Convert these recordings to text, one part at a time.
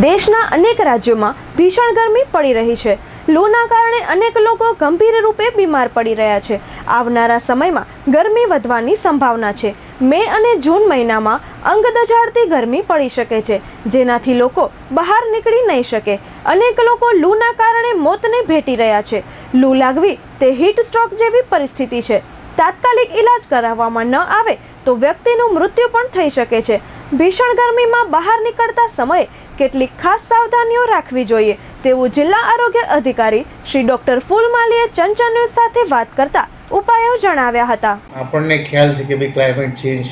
દેશના અનેક રાજ્યોમાં ભીષણ ગરમી પડી રહી છે. લૂના કારણે અનેક લોકો ગંભીર રૂપે બીમાર પડી રહ્યા છે. આવનારા સમયમાં ગરમી વધવાની સંભાવના છે. મે અને જૂન મહિનામાં અંગ દજાડતી ગરમી પડી શકે છે, જેનાથી લોકો બહાર નીકળી નહીં શકે. અનેક લોકો લૂના કારણે મોતને ભેટી રહ્યા છે. લૂ લાગવી તે હીટ સ્ટ્રોક જેવી પરિસ્થિતિ છે. તાત્કાલિક ઇલાજ કરાવવામાં ન આવે તો વ્યક્તિનું મૃત્યુ પણ થઈ શકે છે. ભીષણ ગરમીમાં બહાર નીકળતા સમયે કેટલીક ખાસ સાવધાનીઓ રાખવી જોઈએ તેવું જિલ્લા આરોગ્ય અધિકારી શ્રી ડોક્ટર ફૂલમાલીએ ચંચન ન્યૂઝ સાથે વાત કરતા ઉપાયો જણાવ્યા હતા. આપણને ખ્યાલ છે કે ભાઈ ક્લાઇમેટ ચેન્જ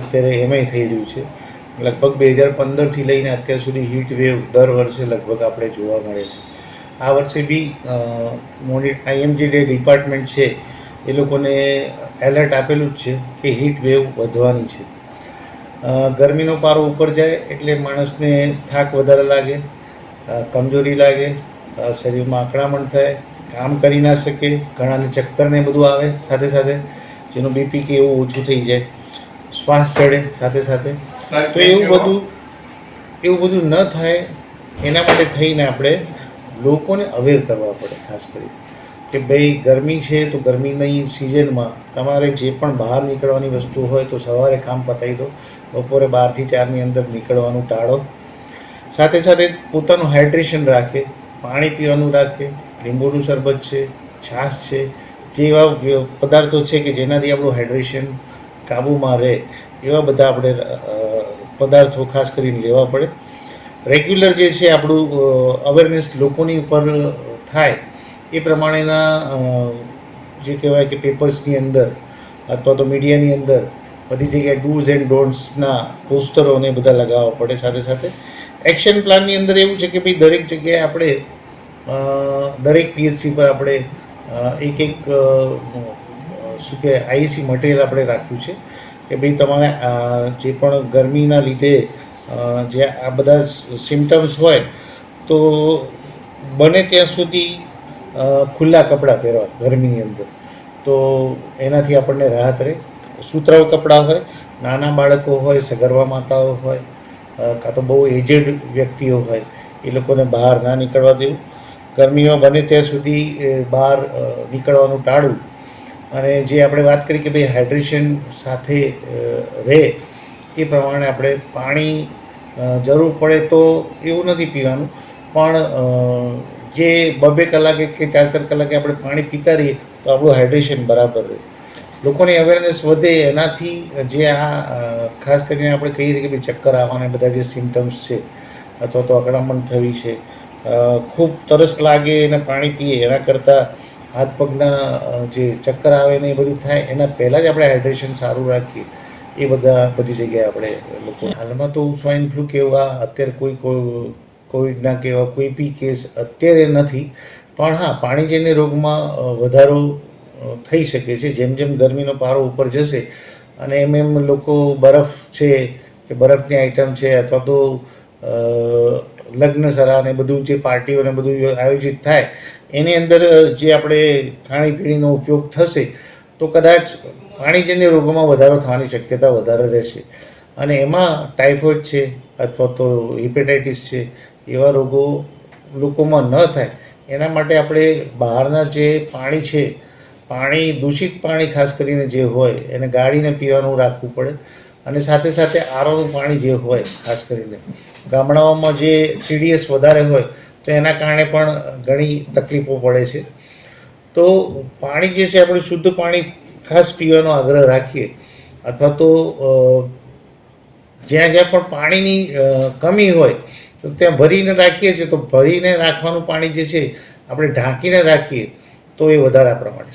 અત્યારે એમાંય થઈ રહ્યું છે. લગભગ બે હજાર પંદરથી લઈને અત્યાર સુધી હીટ વેવ દર વર્ષે લગભગ આપણે જોવા મળે છે. આ વર્ષે બી મોની આઈએમજી ડે ડિપાર્ટમેન્ટ છે, એ લોકોને એલર્ટ આપેલું જ છે કે હીટ વેવ વધવાની છે. ગરમીનો પારો ઉપર જાય એટલે માણસને થાક વધારે લાગે કમજોરી લાગે શરીરમાં આકડામણ થાય કામ કરી ના શકે ઘણાને ચક્કર ને બધું આવે સાથે સાથે જેનું બીપી કે એવું ઓછું થઈ જાય શ્વાસ ચડે સાથે સાથે. તો એવું બધું એવું બધું ન થાય એના માટે થઈને આપણે લોકોને અવેર કરવા પડે ખાસ કરી કે ભાઈ ગરમી છે તો ગરમીની સિઝનમાં તમારે જે પણ બહાર નીકળવાની વસ્તુ હોય તો સવારે કામ પતાવી દો, બપોરે બારથી ચારની અંદર નીકળવાનું ટાળો. સાથે સાથે પોતાનું હાઇડ્રેશન રાખે, પાણી પીવાનું રાખે, લીંબુનું શરબત છે, છાશ છે, જે એવા પદાર્થો છે કે જેનાથી આપણું હાઇડ્રેશન કાબૂમાં રહે, એવા બધા આપણે પદાર્થો ખાસ કરીને લેવા પડે. રેગ્યુલર જે છે આપણું અવેરનેસ લોકોની ઉપર થાય એ પ્રમાણેના જે કહેવાય કે પેપર્સની અંદર અથવા તો મીડિયાની અંદર બધી જગ્યાએ ડૂઝ એન્ડ ડોન્ટ્સના પોસ્ટરોને બધા લગાવવા પડે સાથે સાથે. એક્શન પ્લાનની અંદર એવું છે કે ભાઈ દરેક જગ્યાએ આપણે દરેક પીએચસી પર આપણે એક એક શું કે આઈસી મટીરિયલ આપણે રાખ્યું છે કે ભાઈ તમારે જે પણ ગરમીના લીધે જે આ બધા સિમ્ટમ્સ હોય તો બને ત્યાં સુધી ખુલ્લા કપડાં પહેરવા, ગરમીની અંદર. તો એનાથી આપણને રાહત રહે. સુતરાઉ કપડાં હોય, નાના બાળકો હોય, સગર્ભા માતાઓ હોય કાં તો બહુ એજેડ વ્યક્તિઓ હોય, એ લોકોને બહાર ના નીકળવા દેવું. ગરમીમાં બને ત્યાં સુધી બહાર નીકળવાનું ટાળવું. અને જે આપણે વાત કરી કે ભાઈ હાઇડ્રેશન સાથે રહે, એ પ્રમાણે આપણે પાણી જરૂર પડે તો એવું નથી પીવાનું. પણ જે બબે કલાકે કે ચાર ચાર કલાકે આપણે પાણી પીતા રહીએ તો આપણું હાઇડ્રેશન બરાબર રહે. લોકોની અવેરનેસ વધે એનાથી જે આ ખાસ કરીને આપણે કહીએ છીએ કે ભાઈ ચક્કર આવવાના બધા જે સિમ્ટમ્સ છે અથવા તો અકળામણ થવી છે ખૂબ તરસ લાગે અને પાણી પીએ એના કરતાં હાથ પગના જે ચક્કર આવે ને એ બધું થાય એના પહેલાં જ આપણે હાઇડ્રેશન સારું રાખીએ. એ બધા બધી જગ્યાએ આપણે લોકો હાલમાં તો સ્વાઇન ફ્લૂ કેવા અત્યારે કોઈ કોઈ કોવિડના કેવા કોઈ બી કેસ અત્યારે નથી. પણ હા પાણીજન્ય રોગમાં વધારો થઈ શકે છે જેમ જેમ ગરમીનો પારો ઉપર જશે અને એમ એમ લોકો બરફ છે કે બરફની આઈટમ છે અથવા તો અ, લગ્ન સરા ને બધું જે પાર્ટીઓ ને બધું આયોજિત થાય એની અંદર જે આપણે ખાણીપીણીનો ઉપયોગ થશે તો કદાચ પાણીજન્ય રોગોમાં વધારો થવાની શક્યતા વધારે રહેશે. અને એમાં ટાઇફોઇડ છે અથવા તો હિપેટાઇટિસ છે એવા રોગો લોકોમાં ન થાય. એના માટે આપણે બહારના જે પાણી છે, પાણી, દૂષિત પાણી ખાસ કરીને જે હોય, એને ગાળીને પીવાનું રાખવું પડે. અને સાથે સાથે આરોનું પાણી જે હોય, ખાસ કરીને. ગામડાઓમાં જે ટીડીએસ વધારે હોય, તો એના કારણે પણ ઘણી તકલીફો પડે છે. તો પાણી જે છે, આપણે શુદ્ધ પાણી ખાસ પીવાનો આગ્રહ રાખીએ. અથવા તો જ્યાં જ્યાં પણ પાણીની કમી હોય તો ત્યાં ભરીને રાખીએ છીએ. તો ભરીને રાખવાનું પાણી જે છે, આપણે ઢાંકીને રાખીએ, તો એ વધારે આપણા માટે